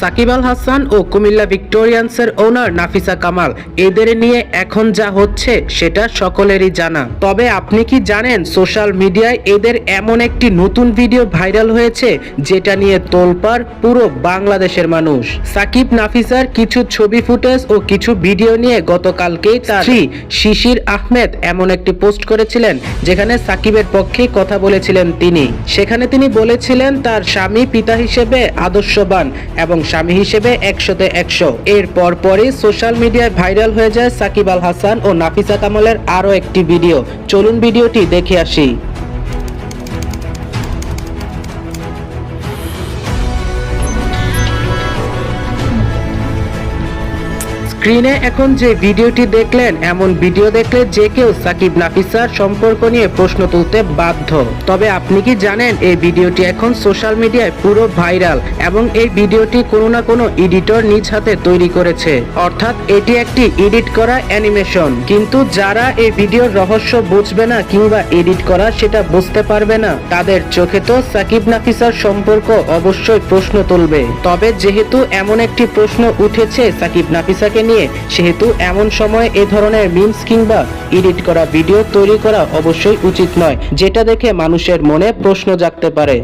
সাকিব আল হাসান ও কুমিল্লা ভিক্টোরিয়ান্সের ওনার নাফিসা কামাল। এদের নিয়ে এখন যা হচ্ছে সেটা সকলেরই জানা। তবে আপনি কি জানেন সোশ্যাল মিডিয়ায় এদের এমন একটি নতুন ভিডিও ভাইরাল হয়েছে যেটা নিয়ে তোলপাড় পুরো বাংলাদেশের মানুষ? সাকিব নাফিসার কিছু ছবি ফুটেজ ও কিছু ভিডিও নিয়ে গতকালকেই তার স্ত্রী শিশির আহমেদ এমন একটি পোস্ট করেছিলেন যেখানে সাকিবের পক্ষে কথা বলেছিলেন তিনি। সেখানে তিনি বলেছিলেন, তার স্বামী পিতা হিসেবে আদর্শবান এবং স্বামী হিসেবে একশোতে একশো। এর পরপরই সোশ্যাল মিডিয়ায় ভাইরাল হয়ে যায় সাকিব আল হাসান ও নাফিসা কামালের আরও একটি ভিডিও। চলুন ভিডিওটি দেখে আসি। স্ক্রিনে এখন যে ভিডিওটি দেখলেন, এমন ভিডিও দেখলে যে কেউ সাকিব নাফিসার সম্পর্ক নিয়ে প্রশ্ন তুলতে বাধ্য। তবে আপনি কি জানেন, এই ভিডিওটি এখন সোশ্যাল মিডিয়ায় পুরো ভাইরাল এবং এই ভিডিওটি কোনো না কোনো এডিটর নিজ হাতে তৈরি করেছে। অর্থাৎ এটি একটি এডিট করা অ্যানিমেশন। কিন্তু যারা এই ভিডিওর রহস্য বুঝবে না কিংবা এডিট করা সেটা বুঝতে পারবে না, তাদের চোখে তো সাকিব নাফিসার সম্পর্ক অবশ্যই প্রশ্ন তুলবে। তবে যেহেতু এমন একটি প্রশ্ন উঠেছে সাকিব নাফিসাকে নিয়ে, সেহেতু এমন সময় এ ধরনের মিমস কিংবা এডিট করা ভিডিও তৈরি করা অবশ্যই উচিত নয়, যেটা দেখে মানুষের মনে প্রশ্ন জাগতে পারে।